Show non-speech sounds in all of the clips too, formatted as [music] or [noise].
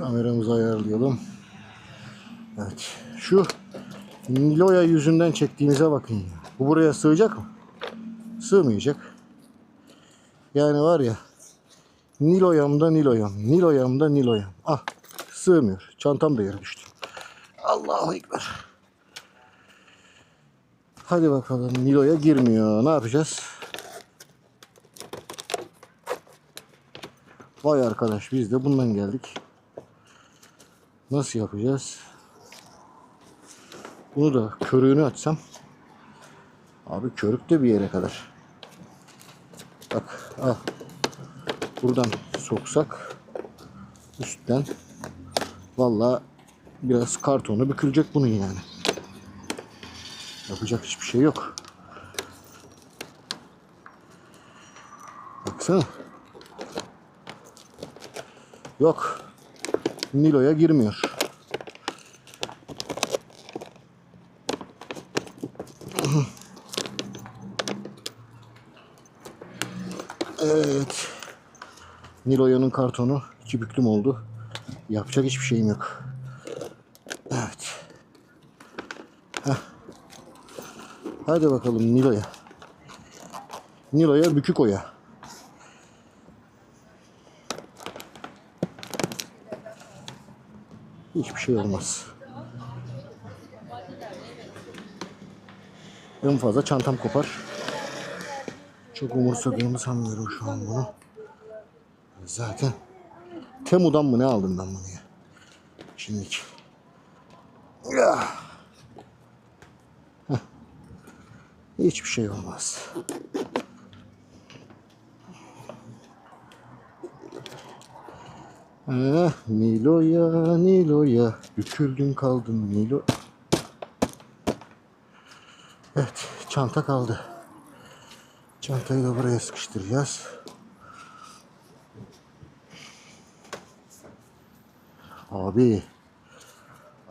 Kameramızı ayarlayalım. Evet. Şu Niloya yüzünden çektiğimize bakın ya. Bu buraya sığacak mı? Sığmayacak. Yani var ya Niloyam da Niloyam. Niloyam da Niloyam. Ah sığmıyor. Çantam da yere düştü. Allahu Ekber. Hadi bakalım Nilo'ya girmiyor. Ne yapacağız? Vay arkadaş biz de bundan geldik. Nasıl yapacağız? Bunu da körüğünü açsam. Abi körük de bir yere kadar. Bak al. Buradan soksak üstten vallahi biraz kartonu bükülecek bunun yani. Yapacak hiçbir şey yok. Baksana. Yok. Nilo'ya girmiyor. Evet. Nilo'yanın kartonu iki büklüm oldu. Yapacak hiçbir şeyim yok. Evet. Heh. Hadi bakalım Nilo'ya. Nilo'ya bükük oya. Hiçbir şey olmaz. En fazla çantam kopar. Çok umursadığımı sanmıyorum şu an bunu. Zaten Temu'dan mı ne aldım ben bunu ya? Şimdiki. Ya. Heh. Hiçbir şey olmaz. Ah, Nilo'ya, Nilo'ya, büküldün kaldın Nilo. Evet, çanta kaldı. Çantayı da buraya sıkıştıracağız. Abi,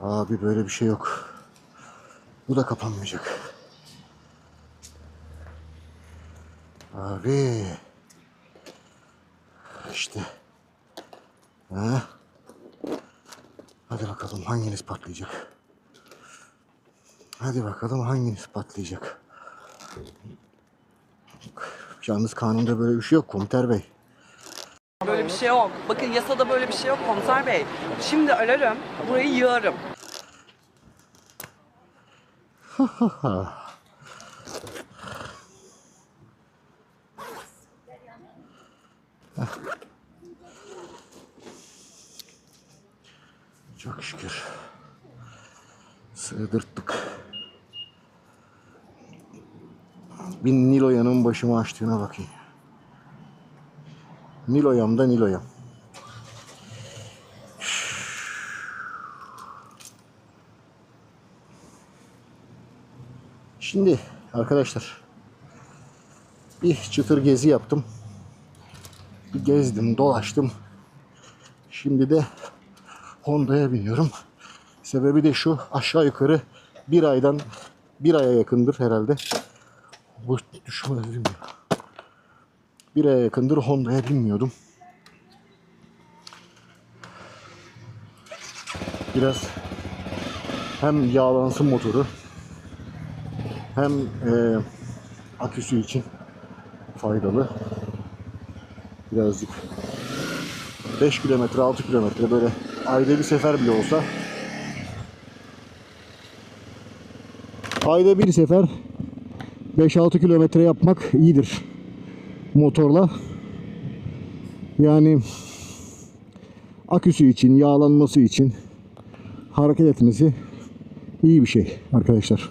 abi böyle bir şey yok. Bu da kapanmayacak. Abi. İşte. Ha? Hadi bakalım hanginiz patlayacak? Hadi bakalım hanginiz patlayacak? Yalnız kanunda böyle bir şey yok komuter bey. Böyle bir şey yok. Bakın yasada böyle bir şey yok komiser bey. Şimdi ararım, burayı yığarım. [laughs] Çok şükür. Sığdırttık. Bir Niloya'nın başımı açtığına bakayım. Niloyam da Niloyam. Şimdi arkadaşlar bir çıtır gezi yaptım. Bir gezdim, dolaştım. Şimdi de Honda'ya biniyorum. Sebebi de şu aşağı yukarı bir aydan bir aya yakındır herhalde. Bu düşmez mi? Bir aya yakındır Honda'ya binmiyordum. Biraz hem yağlansın motoru hem e, aküsü için faydalı. Birazcık 5 kilometre 6 kilometre böyle ayda bir sefer bile olsa ayda bir sefer 5-6 kilometre yapmak iyidir motorla. Yani aküsü için, yağlanması için hareket etmesi iyi bir şey arkadaşlar.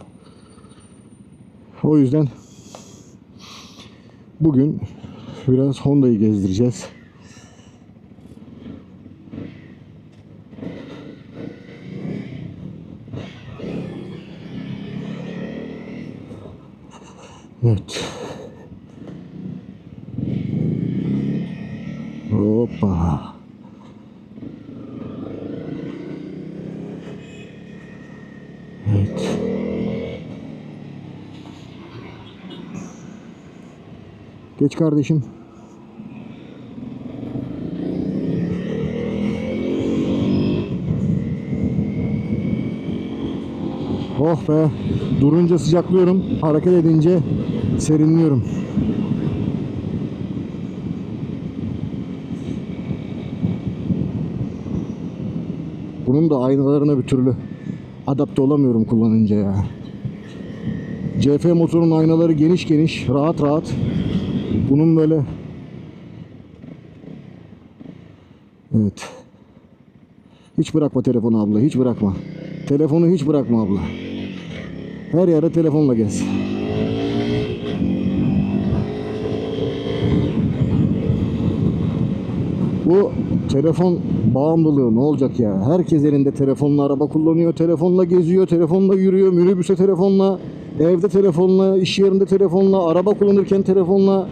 O yüzden bugün biraz Honda'yı gezdireceğiz. Evet. Hoppa. Evet. Geç kardeşim. Oh be. Durunca sıcaklıyorum. Hareket edince serinliyorum. Bunun da aynalarına bir türlü adapte olamıyorum kullanınca ya. CF motorun aynaları geniş geniş, rahat rahat. Bunun böyle Evet. Hiç bırakma telefonu abla, hiç bırakma. Telefonu hiç bırakma abla. Her yere telefonla gez. Bu telefon bağımlılığı ne olacak ya? Herkes elinde telefonla araba kullanıyor, telefonla geziyor, telefonla yürüyor, minibüse telefonla, evde telefonla, iş yerinde telefonla, araba kullanırken telefonla.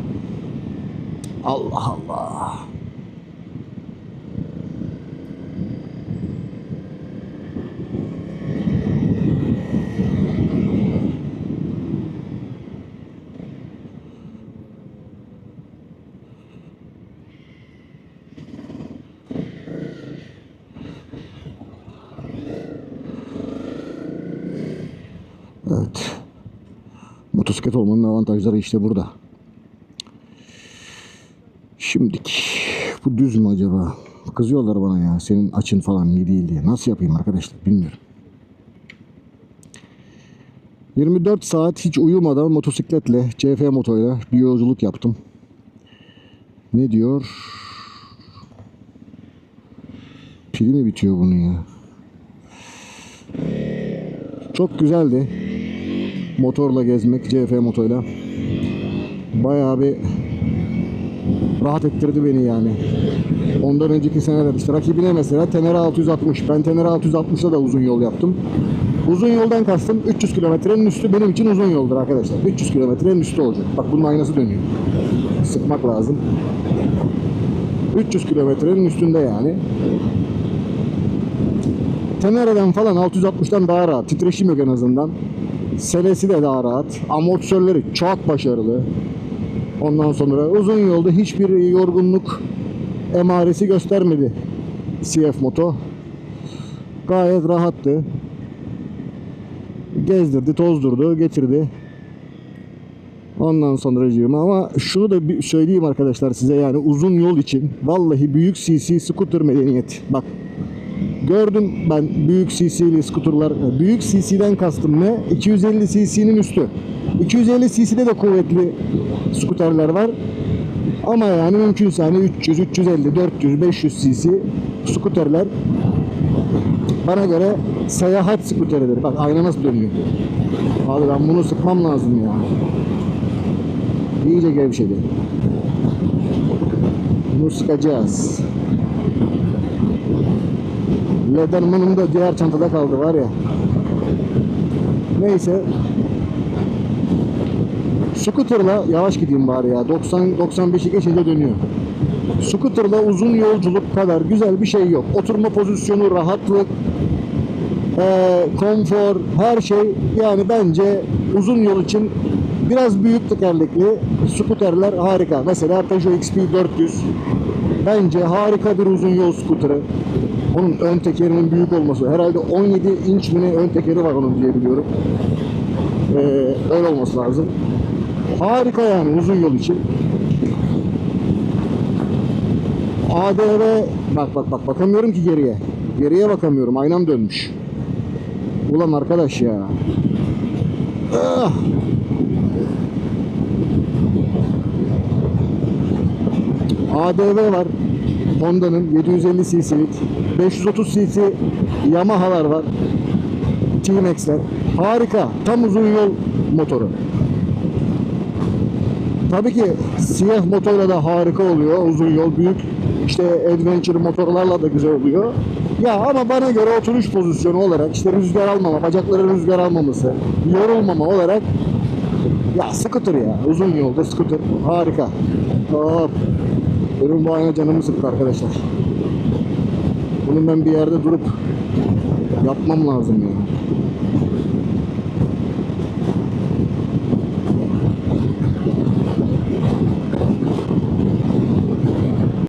Allah Allah. Evet. Motosiklet olmanın avantajları işte burada. Şimdik. Bu düz mü acaba? Kızıyorlar bana ya. Senin açın falan iyi değil diye. Nasıl yapayım arkadaşlar bilmiyorum. 24 saat hiç uyumadan motosikletle, CF motoyla bir yolculuk yaptım. Ne diyor? Pili mi bitiyor bunun ya? Çok güzeldi. Motorla gezmek, CF motoyla. Bayağı bir rahat ettirdi beni yani. Ondan önceki seneler işte rakibine mesela Tenere 660. Ben Tenere 660'da da uzun yol yaptım. Uzun yoldan kastım 300 kilometrenin üstü benim için uzun yoldur arkadaşlar. 300 kilometrenin üstü olacak. Bak bunun aynası dönüyor. Sıkmak lazım. 300 kilometrenin üstünde yani. Tenere'den falan 660'dan daha rahat. Titreşim yok en azından. Selesi de daha rahat. Amortisörleri çok başarılı. Ondan sonra uzun yolda hiçbir yorgunluk emaresi göstermedi CF Moto. Gayet rahattı. Gezdirdi, tozdurdu, getirdi. Ondan sonra ama şunu da söyleyeyim arkadaşlar size yani uzun yol için vallahi büyük CC scooter medeniyet. Bak Gördüm ben büyük CC'li skuterlar. Büyük CC'den kastım ne? 250 CC'nin üstü. 250 CC'de de kuvvetli skuterler var. Ama yani mümkünse hani 300, 350, 400, 500 cc skuterler bana göre seyahat skuteridir. Bak ayna nasıl dönüyor. Abi ben bunu sıkmam lazım ya. İyice gevşedi. Bunu sıkacağız. Lederman'ın da diğer çantada kaldı var ya. Neyse. Scooter'la yavaş gideyim bari ya. 90 95'i geçince dönüyor. Scooter'la uzun yolculuk kadar güzel bir şey yok. Oturma pozisyonu, rahatlık, eee, konfor, her şey yani bence uzun yol için biraz büyük tekerlekli scooterler harika. Mesela Peugeot XP 400 bence harika bir uzun yol scooterı. Onun ön tekerinin büyük olması. Herhalde 17 inç mi ön tekeri var onun diye biliyorum. Ee, öyle olması lazım. Harika yani uzun yol için. ADV bak bak bak bakamıyorum ki geriye. Geriye bakamıyorum. Aynam dönmüş. Ulan arkadaş ya. Ah. ADV var. Honda'nın 750 cc'lik 530 cc Yamaha'lar var. T-Max'ler. Harika. Tam uzun yol motoru. Tabii ki siyah motorla da harika oluyor. Uzun yol büyük. İşte adventure motorlarla da güzel oluyor. Ya ama bana göre oturuş pozisyonu olarak işte rüzgar almama, bacakların rüzgar almaması, yorulmama olarak ya scooter ya. Uzun yolda scooter. Harika. Hop. Benim bu ayna canımı sıktı arkadaşlar. Bunun ben bir yerde durup yapmam lazım ya.